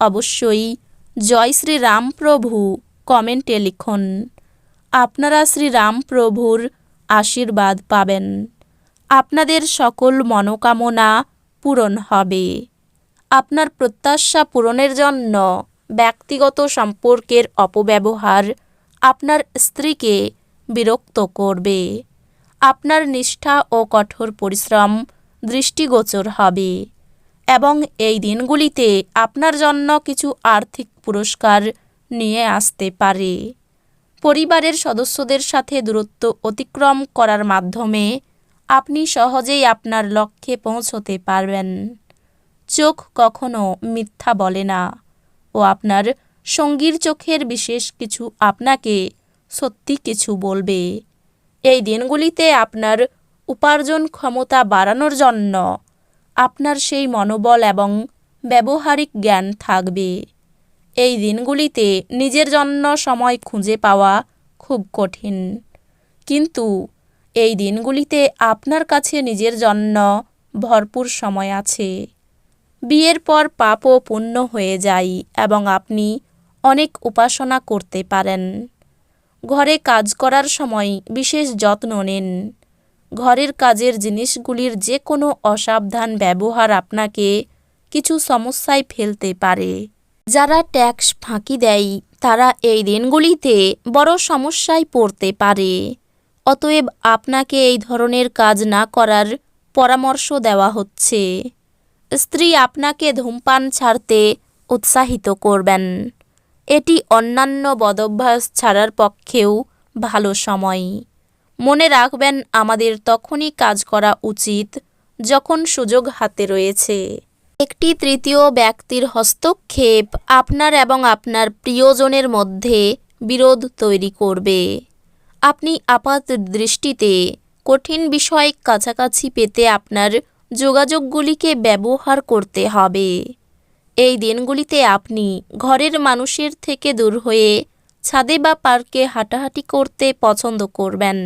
অবশ্যই। জয় শ্রী শ্রীরামপ্রভু কমেন্টে লিখুন। আপনারা শ্রী শ্রীরামপ্রভুর আশীর্বাদ পাবেন। আপনাদের সকল মনোকামনা পূরণ হবে। আপনার প্রত্যাশা পূরণের জন্য ব্যক্তিগত সম্পর্কের অপব্যবহার আপনার স্ত্রীকে বিরক্ত করবে। আপনার নিষ্ঠা ও কঠোর পরিশ্রম দৃষ্টিগোচর হবে। এবং এই দিনগুলিতে আপনার জন্য কিছু আর্থিক পুরস্কার নিয়ে আসতে পারে। পরিবারের সদস্যদের সাথে দূরত্ব অতিক্রম করার মাধ্যমে আপনি সহজেই আপনার লক্ষ্যে পৌঁছতে পারবেন। চোখ কখনো মিথ্যা বলে না ও আপনার সঙ্গীর চোখের বিশেষ কিছু আপনাকে সত্যি কিছু বলবে। এই দিনগুলিতে আপনার উপার্জন ক্ষমতা বাড়ানোর জন্য আপনার সেই মনোবল এবং ব্যবহারিক জ্ঞান থাকবে। এই দিনগুলিতে নিজের জন্য সময় খুঁজে পাওয়া খুব কঠিন। কিন্তু এই দিনগুলিতে আপনার কাছে নিজের জন্য ভরপুর সময় আছে। বিয়ের পর পাপও পূর্ণ হয়ে যায় এবং আপনি অনেক উপাসনা করতে পারেন। ঘরে কাজ করার সময় বিশেষ যত্ন নিন। ঘরের কাজের জিনিসগুলির যে কোনো অসাবধান ব্যবহার আপনাকে কিছু সমস্যায় ফেলতে পারে। যারা ট্যাক্স ফাঁকি দেয়, তারা এই দিনগুলিতে বড় সমস্যায় পড়তে পারে। অতএব আপনাকে এই ধরনের কাজ না করার পরামর্শ দেওয়া হচ্ছে। স্ত্রী আপনাকে ধূমপান ছাড়তে উৎসাহিত করবেন। এটি অন্যান্য বদভ্যাস ছাড়ার পক্ষেও ভালো সময়। মনে রাখবেন, আমাদের তখনই কাজ করা উচিত যখন সুযোগ হাতে রয়েছে। একটি তৃতীয় ব্যক্তির হস্তক্ষেপ আপনার এবং আপনার প্রিয়জনের মধ্যে বিরোধ তৈরি করবে। আপনি আপাত দৃষ্টিতে কঠিন বিষয় কাছাকাছি পেতে আপনার যোগাযোগগুলিকে ব্যবহার করতে হবে। এই দিনগুলিতে আপনি ঘরের মানুষের থেকে দূর হয়ে ছাদে বা পার্কে হাঁটাহাঁটি করতে পছন্দ করবেন।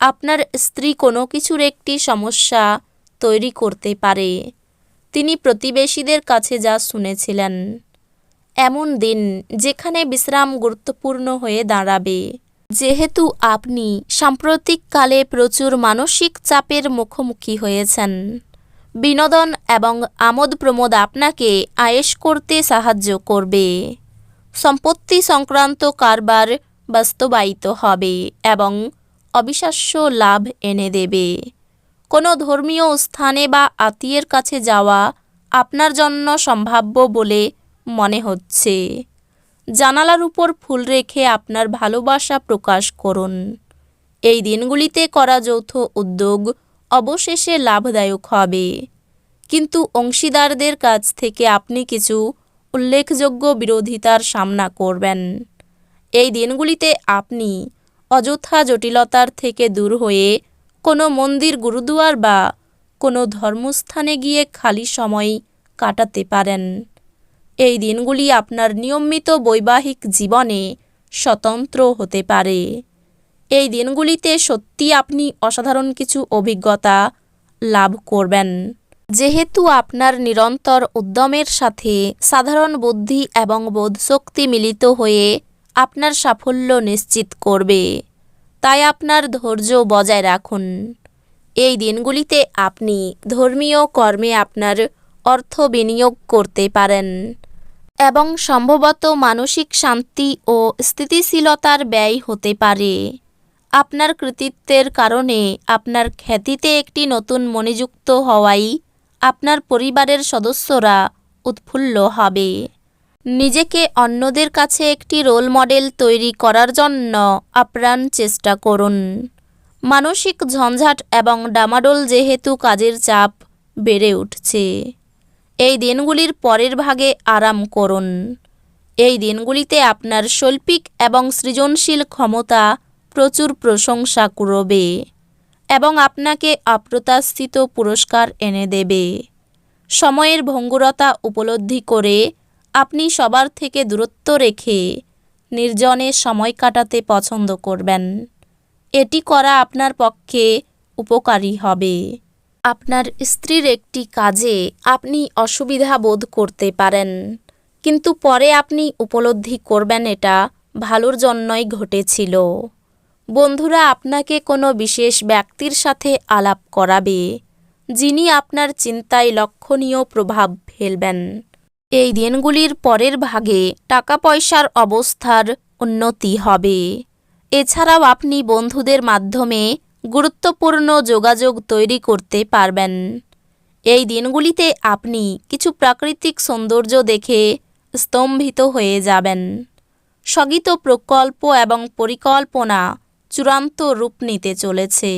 আপনার স্ত্রী কোনো কিছুর একটি সমস্যা তৈরি করতে পারে। তিনি প্রতিবেশীদের কাছে যা শুনেছিলেন। এমন দিন যেখানে বিশ্রাম গুরুত্বপূর্ণ হয়ে দাঁড়াবে। যেহেতু আপনি সাম্প্রতিককালে প্রচুর মানসিক চাপের মুখোমুখি হয়েছেন, বিনোদন এবং আমোদ প্রমোদ আপনাকে আয়েস করতে সাহায্য করবে। সম্পত্তি সংক্রান্ত কারবার বাস্তবায়িত হবে এবং অবিশ্বাস্য লাভ এনে দেবে। কোনো ধর্মীয় স্থানে বা আত্মীয়ের কাছে যাওয়া আপনার জন্য সম্ভাব্য বলে মনে হচ্ছে। জানালার উপর ফুল রেখে আপনার ভালোবাসা প্রকাশ করুন। এই দিনগুলিতে করা যৌথ উদ্যোগ অবশেষে লাভদায়ক হবে। কিন্তু অংশীদারদের কাছ থেকে আপনি কিছু উল্লেখযোগ্য বিরোধিতার সামনা করবেন। এই দিনগুলিতে আপনি অযথা জটিলতার থেকে দূর হয়ে কোনো মন্দির, গুরুদুয়ার বা কোনো ধর্মস্থানে গিয়ে খালি সময় কাটাতে পারেন। এই দিনগুলি আপনার নিয়মিত বৈবাহিক জীবনে স্বতন্ত্র হতে পারে। এই দিনগুলিতে সত্যি আপনি অসাধারণ কিছু অভিজ্ঞতা লাভ করবেন। যেহেতু আপনার নিরন্তর উদ্যমের সাথে সাধারণ বুদ্ধি এবং বোধশক্তি মিলিত হয়ে আপনার সাফল্য নিশ্চিত করবে, তাই আপনার ধৈর্য বজায় রাখুন। এই দিনগুলিতে আপনি ধর্মীয় কর্মে আপনার অর্থ বিনিয়োগ করতে পারেন এবং সম্ভবত মানসিক শান্তি ও স্থিতিশীলতার ব্যয় হতে পারে। আপনার কৃতিত্বের কারণে আপনার খ্যাতিতে একটি নতুন মনিযুক্ত হওয়াই আপনার পরিবারের সদস্যরা উৎফুল্ল হবে। নিজেকে অন্যদের কাছে একটি রোল মডেল তৈরি করার জন্য আপ্রাণ চেষ্টা করুন। মানসিক ঝঞ্ঝাট এবং ডামাডোল যেহেতু কাজের চাপ বেড়ে উঠছে। এই দিনগুলির পরের ভাগে আরাম করুন। এই দিনগুলিতে আপনার শৈল্পিক এবং সৃজনশীল ক্ষমতা প্রচুর প্রশংসা করবে এবং আপনাকে অপ্রত্যাশিত পুরস্কার এনে দেবে। সময়ের ভঙ্গুরতা উপলব্ধি করে আপনি সবার থেকে দূরত্ব রেখে নির্জনে সময় কাটাতে পছন্দ করবেন। এটি করা আপনার পক্ষে উপকারী হবে। আপনার স্ত্রীর একটি কাজে আপনি অসুবিধা বোধ করতে পারেন, কিন্তু পরে আপনি উপলব্ধি করবেন এটা ভালোর জন্যই ঘটেছিল। বন্ধুরা আপনাকে কোনো বিশেষ ব্যক্তির সাথে আলাপ করাবে, যিনি আপনার চিন্তায় লক্ষণীয় প্রভাব ফেলবেন। এই দিনগুলির পরের ভাগে টাকা পয়সার অবস্থার উন্নতি হবে। এছাড়াও আপনি বন্ধুদের মাধ্যমে গুরুত্বপূর্ণ যোগাযোগ তৈরি করতে পারবেন। এই দিনগুলিতে আপনি কিছু প্রাকৃতিক সৌন্দর্য দেখে স্তম্ভিত হয়ে যাবেন। স্থগিত প্রকল্প এবং পরিকল্পনা চূড়ান্ত রূপ নিতে চলেছে।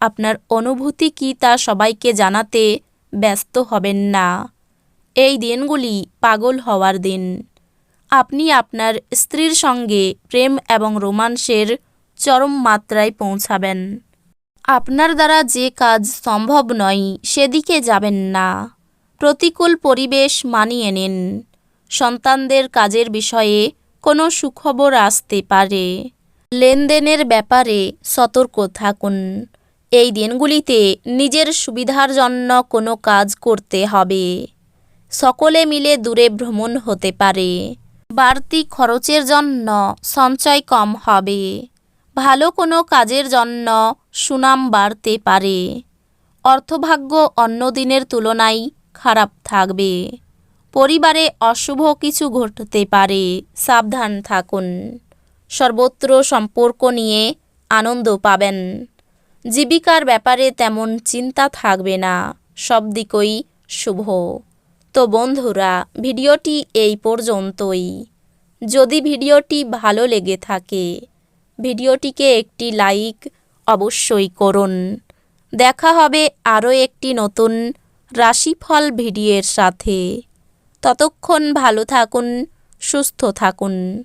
আপনার অনুভূতি কি তা সবাইকে জানাতে ব্যস্ত হবেন না। এই দিনগুলি পাগল হওয়ার দিন। আপনি আপনার স্ত্রীর সঙ্গে প্রেম এবং রোমান্সের চরম মাত্রায় পৌঁছাবেন। আপনার দ্বারা যে কাজ সম্ভব নয়, সেদিকে যাবেন না। প্রতিকূল পরিবেশ মানিয়ে নিন। সন্তানদের কাজের বিষয়ে কোনো সুখবর আসতে পারে। লেনদেনের ব্যাপারে সতর্ক থাকুন। এই দিনগুলিতে নিজের সুবিধার জন্য কোনো কাজ করতে হবে। সকলে মিলে দূরে ভ্রমণ হতে পারে। বাড়তি খরচের জন্য সঞ্চয় কম হবে। ভালো কোনো কাজের জন্য সুনাম বাড়তে পারে। অর্থভাগ্য অন্য দিনের তুলনায় খারাপ থাকবে। পরিবারে অশুভ কিছু ঘটতে পারে। সাবধান থাকুন। সর্বত্র সম্পর্ক নিয়ে আনন্দ পাবেন। জীবিকার ব্যাপারে তেমন চিন্তা থাকবে না। সব দিকই শুভ। তো বন্ধুরা, ভিডিওটি এই পর্যন্তই। যদি ভিডিওটি ভালো লেগে থাকে, ভিডিওটিকে একটি লাইক অবশ্যই করুন। দেখা হবে আরও একটি নতুন রাশিফল ভিডিওর সাথে। ততক্ষণ ভালো থাকুন, সুস্থ থাকুন।